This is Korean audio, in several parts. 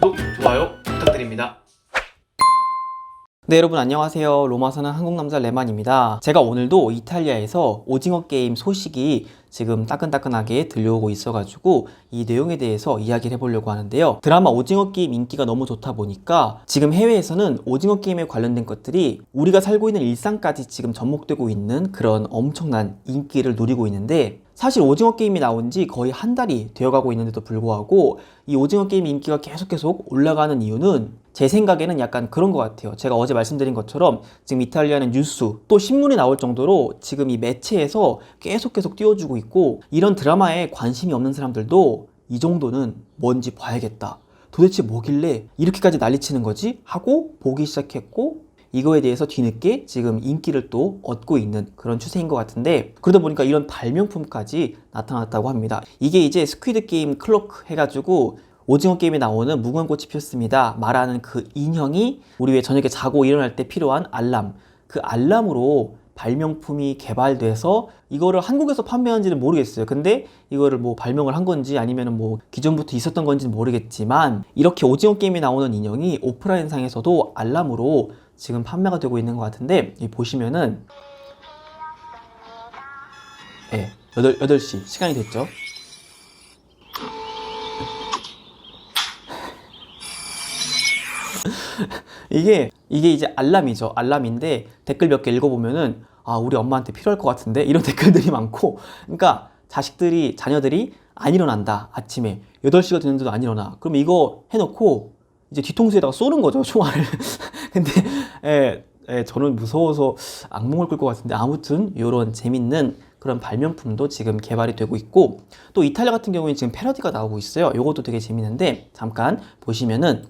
구독, 좋아요 부탁드립니다. 네 여러분 안녕하세요. 로마 사는 한국남자 레만입니다. 제가 오늘도 이탈리아에서 오징어 게임 소식이 지금 따끈따끈하게 들려오고 있어가지고 이 내용에 대해서 이야기를 해보려고 하는데요. 드라마 오징어 게임 인기가 너무 좋다 보니까 지금 해외에서는 오징어 게임에 관련된 것들이 우리가 살고 있는 일상까지 지금 접목되고 있는 그런 엄청난 인기를 누리고 있는데 사실 오징어 게임이 나온 지 거의 한 달이 되어가고 있는데도 불구하고 이 오징어 게임 인기가 계속 계속 올라가는 이유는 제 생각에는 약간 그런 것 같아요. 제가 어제 말씀드린 것처럼 지금 이탈리아는 뉴스 또 신문이 나올 정도로 지금 이 매체에서 계속 계속 띄워주고 있고 이런 드라마에 관심이 없는 사람들도 이 정도는 뭔지 봐야겠다. 도대체 뭐길래 이렇게까지 난리치는 거지? 하고 보기 시작했고 이거에 대해서 뒤늦게 지금 인기를 또 얻고 있는 그런 추세인 것 같은데 그러다 보니까 이런 발명품까지 나타났다고 합니다. 이게 이제 스퀴드 게임 클로크 해가지고 오징어 게임에 나오는 무궁꽃이 피었습니다. 말하는 그 인형이 우리 왜 저녁에 자고 일어날 때 필요한 알람 그 알람으로 발명품이 개발돼서 이거를 한국에서 판매하는지는 모르겠어요. 근데 이거를 뭐 발명을 한 건지 아니면 뭐 기존부터 있었던 건지는 모르겠지만 이렇게 오징어 게임에 나오는 인형이 오프라인상에서도 알람으로 지금 판매가 되고 있는 것 같은데 이 보시면은 예, 8, 8시. 시간이 됐죠. 이게 이게 이제 알람이죠. 알람인데 댓글 몇 개 읽어보면은 아 우리 엄마한테 필요할 것 같은데? 이런 댓글들이 많고. 그러니까 자식들이 자녀들이 안 일어난다 아침에. 8시가 됐는데도 안 일어나. 그럼 이거 해놓고 이제 뒤통수에다가 쏘는 거죠 총알을. 근데 예, 예, 저는 무서워서 악몽을 꿀 것 같은데 아무튼 이런 재밌는 그런 발명품도 지금 개발이 되고 있고 또 이탈리아 같은 경우에는 지금 패러디가 나오고 있어요. 이것도 되게 재밌는데 잠깐 보시면은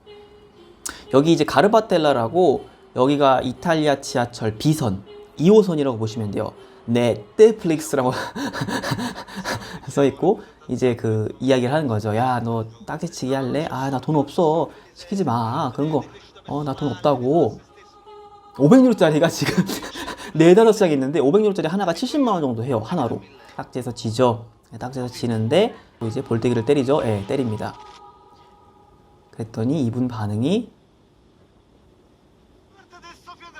여기 이제 가르바텔라라고 여기가 이탈리아 지하철 B선 2호선이라고 보시면 돼요. 넷플릭스라고 써 있고 이제 그 이야기를 하는 거죠. 야, 너 딱지치기 할래? 아, 나 돈 없어. 시키지 마. 그런 거. 어, 나 돈 없다고. 500유로짜리가 지금 네장 있는데 500유로짜리 하나가 70만 원 정도 해요. 하나로. 딱지에서 지죠. 네, 딱지에서 지는데 이제 볼때기를 때리죠. 예, 네, 때립니다. 그랬더니 이분 반응이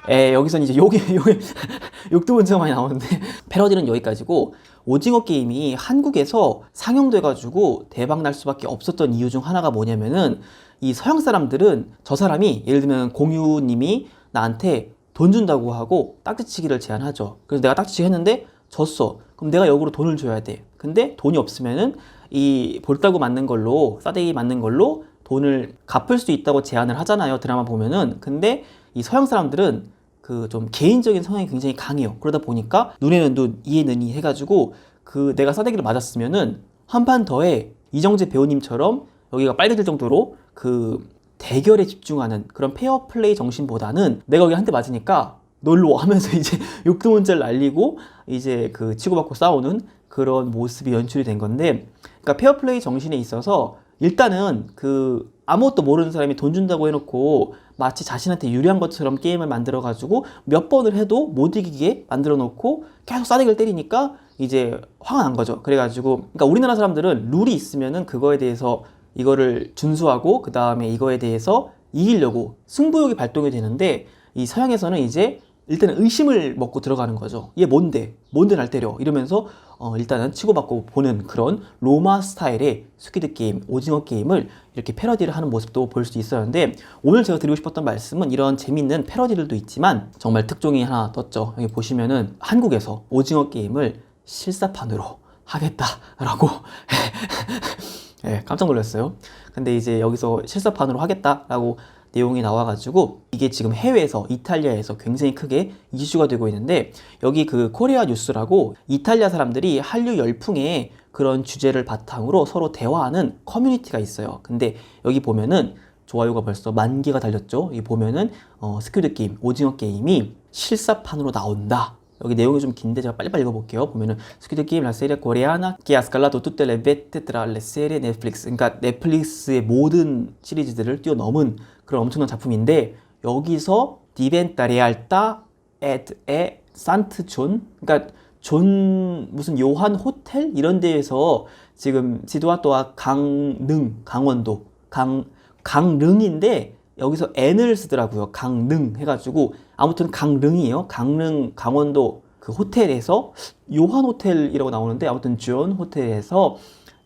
에 여기서 이제 욕이 욕이 욕도 문제가 많이 나오는데 패러디는 여기까지고 오징어 게임이 한국에서 상영돼 가지고 대박 날 수밖에 없었던 이유 중 하나가 뭐냐면은 이 서양 사람들은 저 사람이 예를 들면 공유님이 나한테 돈 준다고 하고 딱지치기를 제안하죠. 그래서 내가 딱지치기 했는데 졌어. 그럼 내가 역으로 돈을 줘야 돼. 근데 돈이 없으면은 이 볼따구 맞는 걸로 싸대기 맞는 걸로 돈을 갚을 수 있다고 제안을 하잖아요. 드라마 보면은. 근데 이 서양 사람들은 그 좀 개인적인 성향이 굉장히 강해요. 그러다 보니까 눈에는 눈, 이에는 이 해가지고 그 내가 싸대기를 맞았으면은 한 판 더해 이정재 배우님처럼 여기가 빨개질 정도로 그 대결에 집중하는 그런 페어 플레이 정신보다는 내가 여기 한 대 맞으니까 널로 하면서 이제 욕도 문자를 날리고 이제 그 치고받고 싸우는 그런 모습이 연출이 된 건데 그러니까 페어 플레이 정신에 있어서 일단은 그 아무것도 모르는 사람이 돈 준다고 해놓고 마치 자신한테 유리한 것처럼 게임을 만들어 가지고 몇 번을 해도 못 이기게 만들어 놓고 계속 싸대기를 때리니까 이제 화가 난 거죠. 그래가지고 그러니까 우리나라 사람들은 룰이 있으면은 그거에 대해서 이거를 준수하고 그 다음에 이거에 대해서 이기려고 승부욕이 발동이 되는데 이 서양에서는 이제 일단은 의심을 먹고 들어가는 거죠. 얘 뭔데? 뭔데 날 때려? 이러면서 어, 일단은 치고받고 보는 그런 로마 스타일의 스퀴드 게임, 오징어 게임을 이렇게 패러디를 하는 모습도 볼 수 있었는데 오늘 제가 드리고 싶었던 말씀은 이런 재밌는 패러디들도 있지만 정말 특종이 하나 떴죠. 여기 보시면은 한국에서 오징어 게임을 실사판으로 하겠다라고 예, 깜짝 놀랐어요. 근데 이제 여기서 실사판으로 하겠다라고 내용이 나와가지고 이게 지금 해외에서 이탈리아에서 굉장히 크게 이슈가 되고 있는데 여기 그 코리아 뉴스라고 이탈리아 사람들이 한류 열풍에 그런 주제를 바탕으로 서로 대화하는 커뮤니티가 있어요. 근데 여기 보면은 좋아요가 벌써 만 개가 달렸죠. 여기 보면은 어, 스퀴드 게임, 오징어 게임이 실사판으로 나온다. 여기 내용이 좀 긴데 제가 빨리빨리 읽어볼게요. 보면은 스퀴드 게임 la serie coreana que ha scalato tutte le. 그러니까 넷플릭스의 모든 시리즈들을 뛰어넘은 그런 엄청난 작품인데 여기서 디벤타 레알타 에드 에 산트 존 그러니까 존 무슨 요한 호텔 이런 데에서 지금 지도와또와 강릉 강원도 강 강릉인데 여기서 N을 쓰더라고요. 강릉 해가지고 아무튼 강릉이에요. 강릉 강원도 그 호텔에서 요한 호텔이라고 나오는데 아무튼 존 호텔에서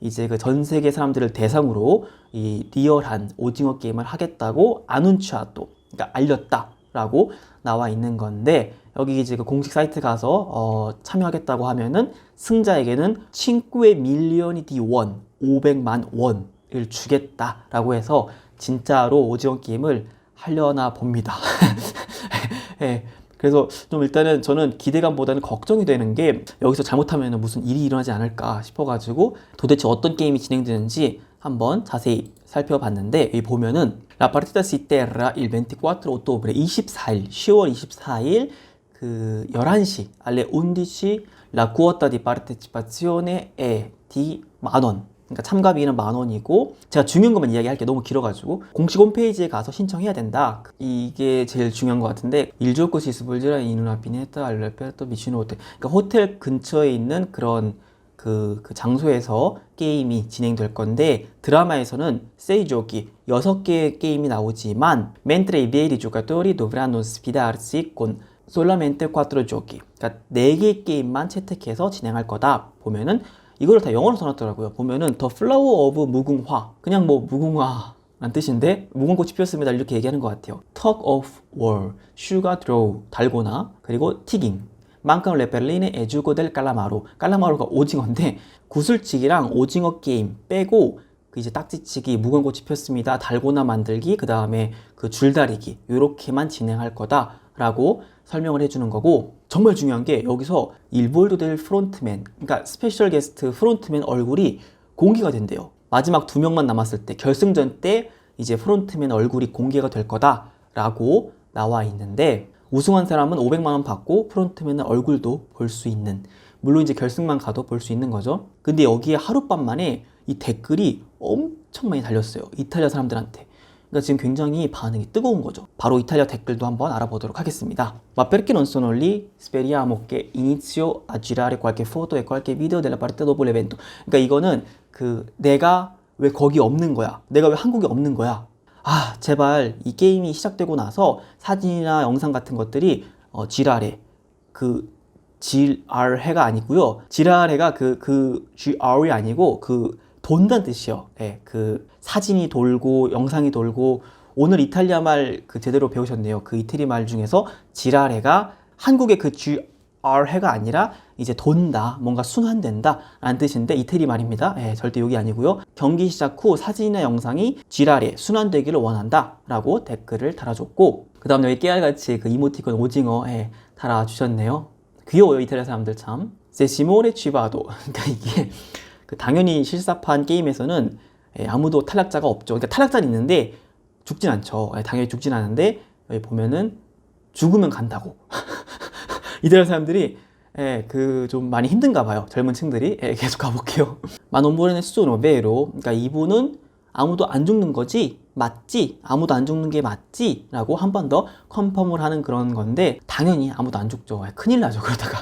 이제 그 전 세계 사람들을 대상으로 이 리얼한 오징어 게임을 하겠다고 아눈치아또 그러니까 알렸다라고 나와 있는 건데 여기 이제 그 공식 사이트 가서 어, 참여하겠다고 하면은 승자에게는 친구의 밀리언이 디원 500만 원을 주겠다라고 해서 진짜로 오징어 게임을 하려나 봅니다. 예. 그래서 좀 일단은 저는 기대감보다는 걱정이 되는 게 여기서 잘못하면 무슨 일이 일어나지 않을까 싶어가지고 도대체 어떤 게임이 진행되는지 한번 자세히 살펴봤는데 여기 보면은 La partita si terra il 24 ottobre 24일 10월 24일 그 11시 alle 11 la quota di partecipazione è di 만원 그러니까 참가비는 만 원이고 제가 중요한 것만 이야기할게 너무 길어가지고. 공식 홈페이지에 가서 신청해야 된다. 이게 제일 중요한 것 같은데 일조코 시스볼즈라 이누나피네타 알레페토 미치노 호텔. 그러니까 호텔 근처에 있는 그런 그, 그 장소에서 게임이 진행될 건데 드라마에서는 세이조기 여섯 개의 게임이 나오지만 i veri giocatori dovranno sfidarsi con solamente quattro giochi 그러니까 네 개의 게임만 채택해서 진행할 거다. 보면은 이거를 다 영어로 써놨더라고요. 보면은 The Flower of 무궁화. 그냥 뭐 무궁화 란 뜻인데 무궁꽃이 피었습니다. 이렇게 얘기하는 것 같아요. Talk of War. Sugar Draw 달고나. 그리고 튀김 만큼 레벨린의 에주고 델 깔라마로 깔라마로가 오징어인데 구슬치기랑 오징어 게임 빼고 그 이제 딱지치기 무궁꽃이 폈습니다. 달고나 만들기 그 다음에 그 줄다리기. 요렇게만 진행할 거다 라고 설명을 해주는 거고 정말 중요한 게 여기서 일볼도 될 프론트맨 그러니까 스페셜 게스트 프론트맨 얼굴이 공개가 된대요. 마지막 두 명만 남았을 때 결승전 때 이제 프론트맨 얼굴이 공개가 될 거다 라고 나와 있는데 우승한 사람은 500만 원 받고 프론트맨은 얼굴도 볼 수 있는 물론 이제 결승만 가도 볼 수 있는 거죠. 근데 여기에 하룻밤 만에 이 댓글이 엄청 많이 달렸어요. 이탈리아 사람들한테 그러니까 지금 굉장히 반응이 뜨거운 거죠. 바로 이탈리아 댓글도 한번 알아보도록 하겠습니다. Ma perché non sono lì? Speriamo che inizio a girare qualche foto e qualche video della partita dopo l'evento. 그러니까 이거는 그 내가 왜 거기 없는 거야? 내가 왜 한국에 없는 거야? 아 제발 이 게임이 시작되고 나서 사진이나 영상 같은 것들이 어, 지랄해 그 지랄해가 아니고요. 지랄해가 그 그 GR이 아니고 그 돈다는 뜻이요. 예, 그 사진이 돌고 영상이 돌고 오늘 이탈리아 말 그 제대로 배우셨네요. 그 이태리 말 중에서 지랄해가 한국의 그 GR해가 아니라 이제 돈다, 뭔가 순환된다 라는 뜻인데 이태리 말입니다. 예, 절대 욕이 아니고요. 경기 시작 후 사진이나 영상이 지랄해 순환되기를 원한다 라고 댓글을 달아줬고 그 다음 여기 깨알같이 그 이모티콘 오징어 예, 달아주셨네요. 귀여워요 이탈리아 사람들 참. 세 시모레 취바도 그러니까 이게 그 당연히 실사판 게임에서는 예, 아무도 탈락자가 없죠. 그러니까 탈락자는 있는데 죽진 않죠. 예, 당연히 죽진 않은데 여기 보면은 죽으면 간다고. 이들 사람들이 예, 그 좀 많이 힘든가 봐요. 젊은 층들이 예, 계속 가볼게요. 마노모레네 수노베로 그러니까 이분은 아무도 안 죽는 거지 맞지 아무도 안 죽는 게 맞지 라고 한 번 더 컨펌을 하는 그런 건데 당연히 아무도 안 죽죠 예, 큰일 나죠 그러다가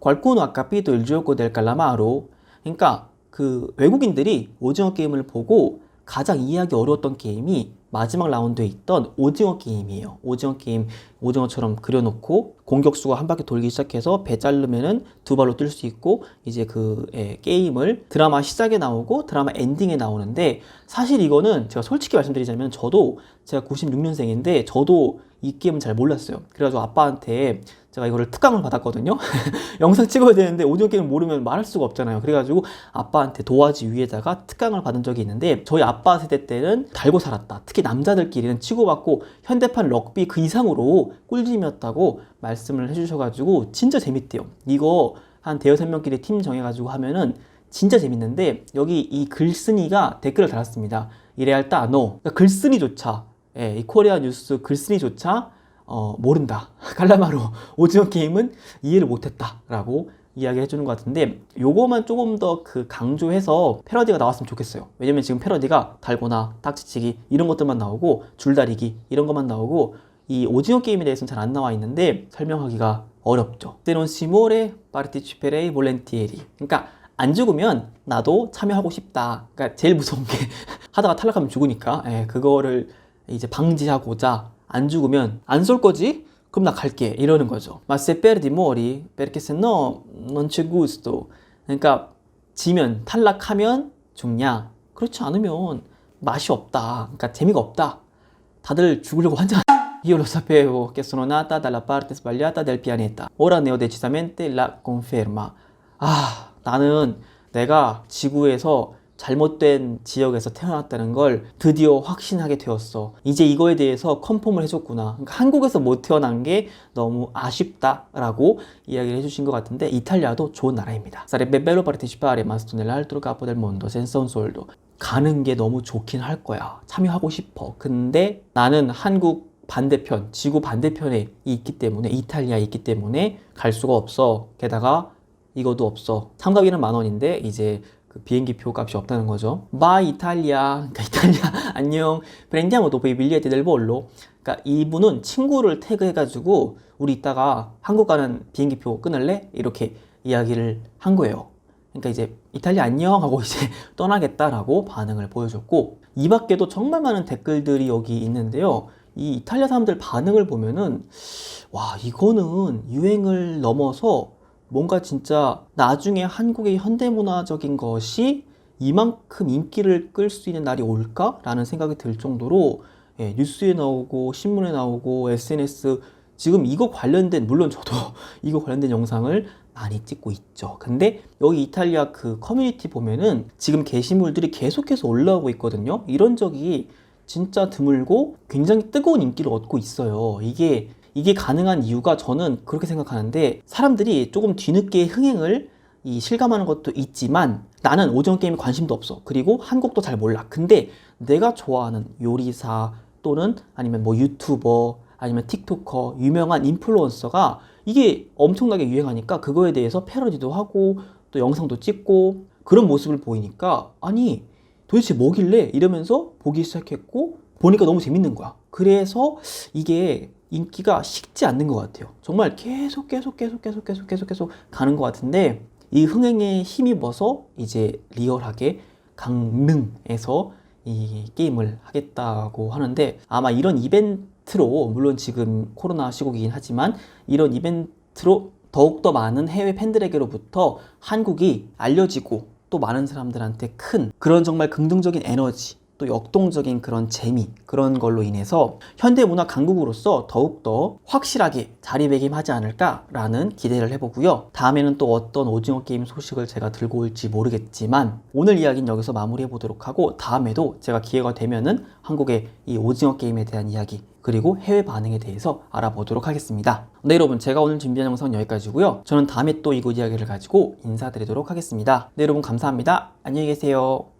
괄코노 아까피도 일주오코 델 깔라마로 그러니까 그 외국인들이 오징어 게임을 보고 가장 이해하기 어려웠던 게임이 마지막 라운드에 있던 오징어 게임이에요. 오징어 게임 오징어처럼 그려놓고 공격수가 한 바퀴 돌기 시작해서 배 자르면은 두 발로 뛸 수 있고 이제 그 예, 게임을 드라마 시작에 나오고 드라마 엔딩에 나오는데 사실 이거는 제가 솔직히 말씀드리자면 저도 제가 96년생인데 저도 이 게임은 잘 몰랐어요. 그래가지고 아빠한테 제가 이거를 특강을 받았거든요. 영상 찍어야 되는데 오디오 게임을 모르면 말할 수가 없잖아요. 그래가지고 아빠한테 도화지 위에다가 특강을 받은 적이 있는데 저희 아빠 세대 때는 달고 살았다. 특히 남자들끼리는 치고받고 현대판 럭비 그 이상으로 꿀잼이었다고 말씀을 해주셔가지고 진짜 재밌대요. 이거 한 대여섯 명끼리 팀 정해가지고 하면은 진짜 재밌는데 여기 이 글쓴이가 댓글을 달았습니다. 이래할따 너 그러니까 글쓴이조차 예, 이 코리아 뉴스 글쓴이조차 어, 모른다. 칼라마로 오징어 게임은 이해를 못했다라고 이야기해 주는 것 같은데 요거만 조금 더 그 강조해서 패러디가 나왔으면 좋겠어요. 왜냐면 지금 패러디가 달고나 딱지치기 이런 것들만 나오고 줄다리기 이런 것만 나오고 이 오징어 게임에 대해서는 잘 안 나와 있는데 설명하기가 어렵죠. Si muore parteciperei volentieri. 그러니까 안 죽으면 나도 참여하고 싶다. 그러니까 제일 무서운 게 하다가 탈락하면 죽으니까 예, 그거를 이제 방지하고자 안 죽으면 안 쏠 거지? 그럼 나 갈게 이러는 거죠. Ma se perdi muori perché se no non c'è gusto. 그러니까 지면 탈락하면 죽냐? 그렇지 않으면 맛이 없다. 그러니까 재미가 없다. 다들 죽으려고 환장. Io lo sapevo che sono nata dalla parte sbagliata del pianeta. Ora ne ho decisamente la conferma. 아, 나는 내가 지구에서 잘못된 지역에서 태어났다는 걸 드디어 확신하게 되었어. 이제 이거에 대해서 컨펌을 해줬구나. 그러니까 한국에서 못 태어난 게 너무 아쉽다라고 이야기를 해주신 것 같은데 이탈리아도 좋은 나라입니다. Partecipare ma sto nell'altro capo del mondo senza un soldo. 가는 게 너무 좋긴 할 거야. 참여하고 싶어. 근데 나는 한국 반대편, 지구 반대편에 있기 때문에 이탈리아에 있기 때문에 갈 수가 없어. 게다가 이것도 없어. 참가비는 만 원인데 이제 그 비행기 표 값이 없다는 거죠. 바 이탈리아, 그러니까 이탈리아 안녕. i biglietti del volo. 그러니까 이분은 친구를 태그해가지고 우리 이따가 한국 가는 비행기 표 끊을래? 이렇게 이야기를 한 거예요. 그러니까 이제 이탈리아 안녕 하고 이제 떠나겠다라고 반응을 보여줬고 이 밖에도 정말 많은 댓글들이 여기 있는데요. 이 이탈리아 사람들 반응을 보면은 와 이거는 유행을 넘어서 뭔가 진짜 나중에 한국의 현대문화적인 것이 이만큼 인기를 끌 수 있는 날이 올까라는 생각이 들 정도로 예, 뉴스에 나오고 신문에 나오고 SNS 지금 이거 관련된 물론 저도 이거 관련된 영상을 많이 찍고 있죠. 근데 여기 이탈리아 그 커뮤니티 보면은 지금 게시물들이 계속해서 올라오고 있거든요. 이런 적이 진짜 드물고 굉장히 뜨거운 인기를 얻고 있어요. 이게 이게 가능한 이유가 저는 그렇게 생각하는데 사람들이 조금 뒤늦게 흥행을 이 실감하는 것도 있지만 나는 오징어 게임에 관심도 없어. 그리고 한국도 잘 몰라. 근데 내가 좋아하는 요리사 또는 아니면 뭐 유튜버 아니면 틱토커 유명한 인플루언서가 이게 엄청나게 유행하니까 그거에 대해서 패러디도 하고 또 영상도 찍고 그런 모습을 보이니까 아니 도대체 뭐길래 이러면서 보기 시작했고 보니까 너무 재밌는 거야. 그래서 이게 인기가 식지 않는 것 같아요. 정말 계속 계속 계속 계속 계속 계속 계속 가는 것 같은데 이 흥행에 힘입어서 이제 리얼하게 강릉에서 이 게임을 하겠다고 하는데 아마 이런 이벤트로 물론 지금 코로나 시국이긴 하지만 이런 이벤트로 더욱더 많은 해외 팬들에게로부터 한국이 알려지고 또 많은 사람들한테 큰 그런 정말 긍정적인 에너지 또 역동적인 그런 재미 그런 걸로 인해서 현대 문화 강국으로서 더욱더 확실하게 자리매김하지 않을까라는 기대를 해보고요. 다음에는 또 어떤 오징어 게임 소식을 제가 들고 올지 모르겠지만 오늘 이야기는 여기서 마무리해 보도록 하고 다음에도 제가 기회가 되면은 한국의 이 오징어 게임에 대한 이야기 그리고 해외 반응에 대해서 알아보도록 하겠습니다. 네 여러분 제가 오늘 준비한 영상은 여기까지고요. 저는 다음에 또 이곳 이야기를 가지고 인사드리도록 하겠습니다. 네 여러분 감사합니다. 안녕히 계세요.